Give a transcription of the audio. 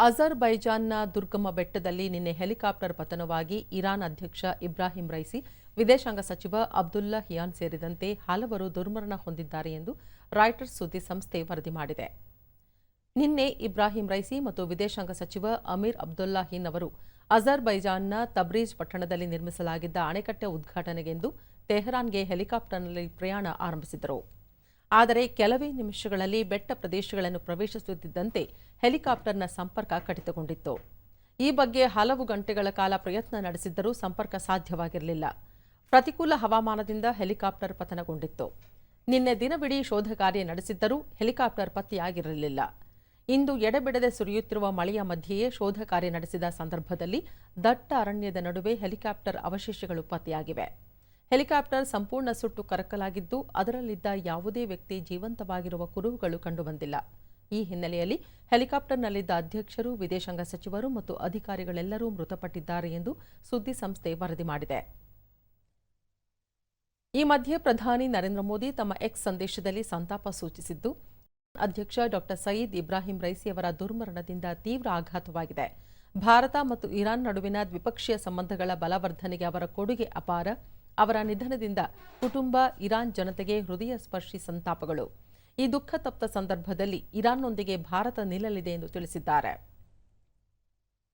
ಅಜರ್ಬೈಜಾನ್ನ ದುರ್ಗಮ ಬೆಟ್ಟದಲ್ಲಿ ನಿನ್ನೆ ಹೆಲಿಕಾಪ್ಟರ್ ಪತನವಾಗಿ ಇರಾನ್ ಅಧ್ಯಕ್ಷ ಇಬ್ರಾಹಿಂ ರೈಸಿ, ವಿದೇಶಾಂಗ ಸಚಿವ ಅಬ್ದುಲ್ಲಾ ಹಿಯಾನ್ ಸೇರಿದಂತೆ ಹಲವರು ದುರ್ಮರಣ ಹೊಂದಿದ್ದಾರೆ ಎಂದು ರಾಯ್ಟರ್ಸ್ ಸುದ್ದಿ ಸಂಸ್ಥೆ ವರದಿ ಮಾಡಿದೆ. ನಿನ್ನೆ ಇಬ್ರಾಹಿಂ ರೈಸಿ ಮತ್ತು ವಿದೇಶಾಂಗ ಸಚಿವ ಅಮೀರ್ ಅಬ್ದುಲ್ಲಾಹಿನ್ ಅವರು ಅಜರ್ಬೈಜಾನ್ನ ತಬ್ರೀಜ್ ಪಟ್ಟಣದಲ್ಲಿ ನಿರ್ಮಿಸಲಾಗಿದ್ದ ಅಣೆಕಟ್ಟೆ ಉದ್ಘಾಟನೆಗೆಂದು ತೆಹರಾನ್ಗೆ ಹೆಲಿಕಾಪ್ಟರ್ನಲ್ಲಿ ಪ್ರಯಾಣ ಆರಂಭಿಸಿದರು ಆದರೆ ಕೆಲವೇ ನಿಮಿಷಗಳಲ್ಲಿ ಬೆಟ್ಟ ಪ್ರದೇಶಗಳನ್ನು ಪ್ರವೇಶಿಸುತ್ತಿದ್ದಂತೆ ಹೆಲಿಕಾಪ್ಟರ್ನ ಸಂಪರ್ಕ ಕಡಿತಗೊಂಡಿತ್ತು. ಈ ಬಗ್ಗೆ ಹಲವು ಗಂಟೆಗಳ ಕಾಲ ಪ್ರಯತ್ನ ನಡೆಸಿದ್ದರೂ ಸಂಪರ್ಕ ಸಾಧ್ಯವಾಗಿರಲಿಲ್ಲ. ಪ್ರತಿಕೂಲ ಹವಾಮಾನದಿಂದ ಹೆಲಿಕಾಪ್ಟರ್ ಪತನಗೊಂಡಿತ್ತು. ನಿನ್ನೆ ದಿನವಿಡೀ ಶೋಧ ಕಾರ್ಯ ನಡೆಸಿದ್ದರೂ ಹೆಲಿಕಾಪ್ಟರ್ ಪತ್ತೆಯಾಗಿರಲಿಲ್ಲ. ಇಂದು ಎಡೆಬಿಡದೆ ಸುರಿಯುತ್ತಿರುವ ಮಳೆಯ ಮಧ್ಯೆಯೇ ಶೋಧ ಕಾರ್ಯ ನಡೆಸಿದ ಸಂದರ್ಭದಲ್ಲಿ ದಟ್ಟ ಅರಣ್ಯದ ನಡುವೆ ಹೆಲಿಕಾಪ್ಟರ್ ಅವಶೇಷಗಳು ಪತ್ತೆಯಾಗಿವೆ. ಹೆಲಿಕಾಪ್ಟರ್ ಸಂಪೂರ್ಣ ಸುಟ್ಟು ಕರಕಲಾಗಿದ್ದು, ಅದರಲ್ಲಿದ್ದ ಯಾವುದೇ ವ್ಯಕ್ತಿ ಜೀವಂತವಾಗಿರುವ ಕುರುಹುಗಳು ಕಂಡುಬಂದಿಲ್ಲ. ಈ ಹಿನ್ನೆಲೆಯಲ್ಲಿ ಹೆಲಿಕಾಪ್ಟರ್ನಲ್ಲಿದ್ದ ಅಧ್ಯಕ್ಷರು, ವಿದೇಶಾಂಗ ಸಚಿವರು ಮತ್ತು ಅಧಿಕಾರಿಗಳೆಲ್ಲರೂ ಮೃತಪಟ್ಟಿದ್ದಾರೆ ಎಂದು ಸುದ್ದಿ ಸಂಸ್ಥೆ ವರದಿ ಮಾಡಿದೆ. ಈ ಮಧ್ಯೆ ಪ್ರಧಾನಿ ನರೇಂದ್ರ ಮೋದಿ ತಮ್ಮ ಎಕ್ಸ್ ಸಂದೇಶದಲ್ಲಿ ಸಂತಾಪ ಸೂಚಿಸಿದ್ದು, ಅಧ್ಯಕ್ಷ ಡಾಕ್ಟರ್ ಸಯೀದ್ ಇಬ್ರಾಹಿಂ ರೈಸಿಯವರ ದುರ್ಮರಣದಿಂದ ತೀವ್ರ ಆಘಾತವಾಗಿದೆ. ಭಾರತ ಮತ್ತು ಇರಾನ್ ನಡುವಿನ ದ್ವಿಪಕ್ಷೀಯ ಸಂಬಂಧಗಳ ಬಲವರ್ಧನೆಗೆ ಅವರ ಕೊಡುಗೆ ಅಪಾರ. ಅವರ ನಿಧನದಿಂದ ಕುಟುಂಬ, ಇರಾನ್ ಜನತೆಗೆ ಹೃದಯ ಸ್ಪರ್ಶಿ ಸಂತಾಪಗಳು. ಈ ದುಃಖ ತಪ್ತ ಸಂದರ್ಭದಲ್ಲಿ ಇರಾನ್ನೊಂದಿಗೆ ಭಾರತ ನಿಲ್ಲಲಿದೆ ಎಂದು ತಿಳಿಸಿದ್ದಾರೆ.